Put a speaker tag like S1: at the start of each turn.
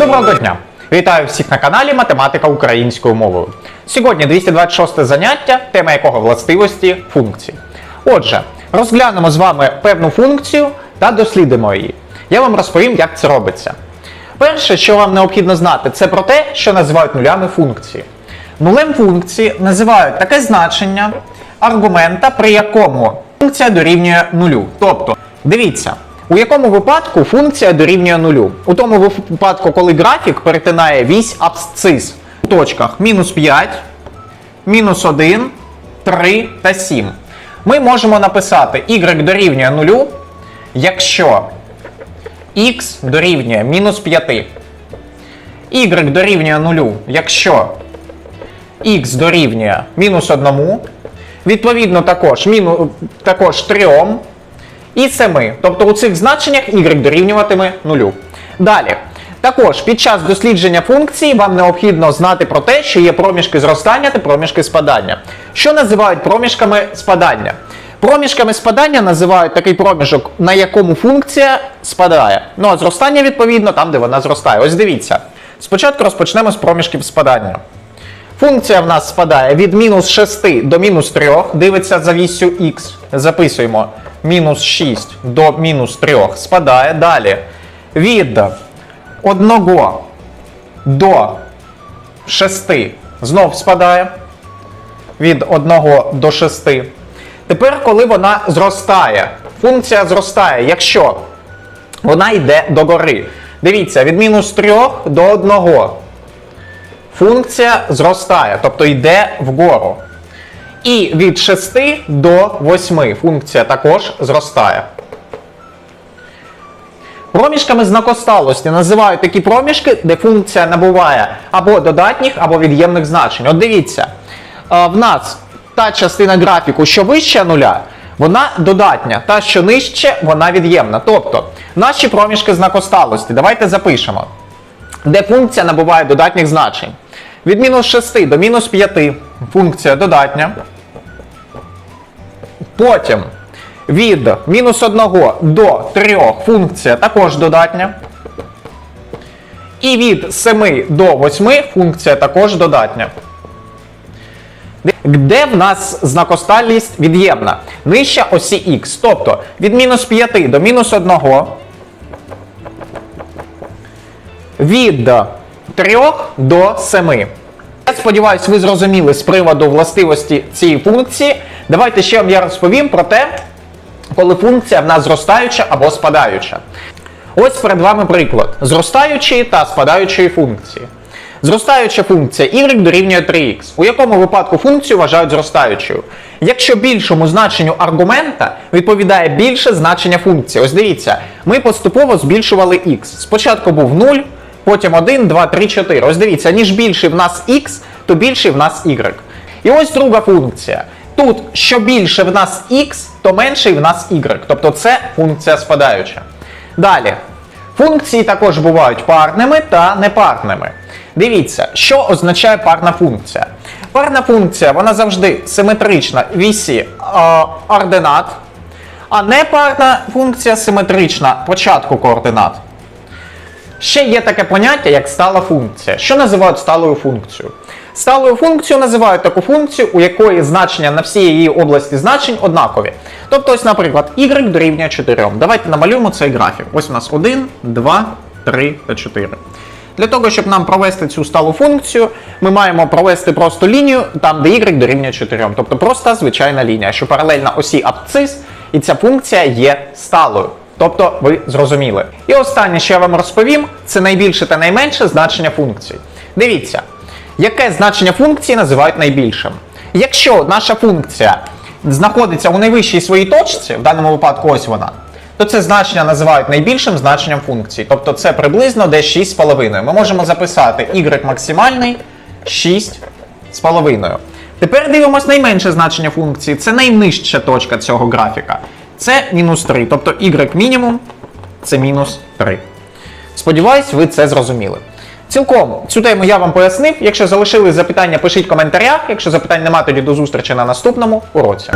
S1: Доброго дня! Вітаю всіх на каналі Математика українською мовою. Сьогодні 226 заняття, тема якого властивості функцій. Отже, розглянемо з вами певну функцію та дослідимо її. Я вам розповім, як це робиться. Перше, що вам необхідно знати, це про те, що називають нулями функції. Нулем функції називають таке значення аргумента, при якому функція дорівнює нулю. Тобто, дивіться, у якому випадку функція дорівнює нулю? У тому випадку, коли графік перетинає вісь абсцис у точках мінус 5, мінус 1, 3 та 7. Ми можемо написати y дорівнює нулю, якщо x дорівнює мінус 5. y дорівнює нулю, якщо x дорівнює мінус 1, відповідно також, міну, також 3 і 7. Тобто у цих значеннях y дорівнюватиме 0. Далі. Також під час дослідження функції вам необхідно знати про те, що є проміжки зростання та проміжки спадання. Що називають проміжками спадання? Проміжками спадання називають такий проміжок, на якому функція спадає. Ну а зростання, відповідно, там, де вона зростає. Ось дивіться. Спочатку розпочнемо з проміжків спадання. Функція в нас спадає від мінус 6 до мінус 3, дивиться за вісю х. Записуємо мінус 6 до мінус 3 спадає. Далі від 1 до 6 знов спадає. Від 1 до 6. Тепер, коли вона зростає, функція зростає, якщо вона йде догори. Дивіться, від мінус 3 до 1 функція зростає, тобто йде вгору. І від 6 до 8 функція також зростає. Проміжками знакосталості називають такі проміжки, де функція набуває або додатніх, або від'ємних значень. От дивіться, е, в нас та частина графіку, що вище нуля, вона додатня, та, що нижче, вона від'ємна. Тобто, наші проміжки знакосталості, давайте запишемо, де функція набуває додатніх значень. Від мінус 6 до мінус 5 функція додатня. Потім від мінус 1 до 3 функція також додатня. І від 7 до 8 функція також додатня. Де в нас знакосталість від'ємна? Нижча осі х. Тобто від мінус 5 до мінус 1 від 3 до 7. Я сподіваюся, ви зрозуміли з приводу властивості цієї функції. Давайте ще вам я розповім про те, коли функція в нас зростаюча або спадаюча. Ось перед вами приклад зростаючої та спадаючої функції. Зростаюча функція y дорівнює 3х, у якому випадку функцію вважають зростаючою. Якщо більшому значенню аргумента відповідає більше значення функції. Ось дивіться, ми поступово збільшували х. Спочатку був 0, потім 1, 2, 3, 4. Ось дивіться, ніж більший в нас х, то більший в нас y. І ось друга функція. Тут, що більше в нас х, то менший в нас y. Тобто це функція спадаюча. Далі. Функції також бувають парними та непарними. Дивіться, що означає парна функція. Парна функція вона завжди симетрична вісі е, ординат, а непарна функція симетрична початку координат. Ще є таке поняття, як стала функція. Що називають сталою функцією? Сталою функцією називають таку функцію, у якої значення на всій її області значень однакові. Тобто, ось, наприклад, y дорівнює 4. Давайте намалюємо цей графік. Ось у нас 1, 2, 3 та 4. Для того, щоб нам провести цю сталу функцію, ми маємо провести просто лінію, там, де y дорівнює 4. Тобто проста звичайна лінія, що паралельна осі абсцис, і ця функція є сталою. Тобто ви зрозуміли. І останнє, що я вам розповім, це найбільше та найменше значення функції. Дивіться, яке значення функції називають найбільшим. Якщо наша функція знаходиться у найвищій своїй точці, в даному випадку ось вона, то це значення називають найбільшим значенням функції. Тобто це приблизно десь 6,5. Ми можемо записати y максимальний 6,5. Тепер дивимось найменше значення функції. Це найнижча точка цього графіка. Це мінус 3. Тобто y мінімум це мінус 3. Сподіваюсь, ви це зрозуміли. Цілком цю тему я вам пояснив. Якщо залишили запитання, пишіть в коментарях. Якщо запитань немає, тоді до зустрічі на наступному уроці.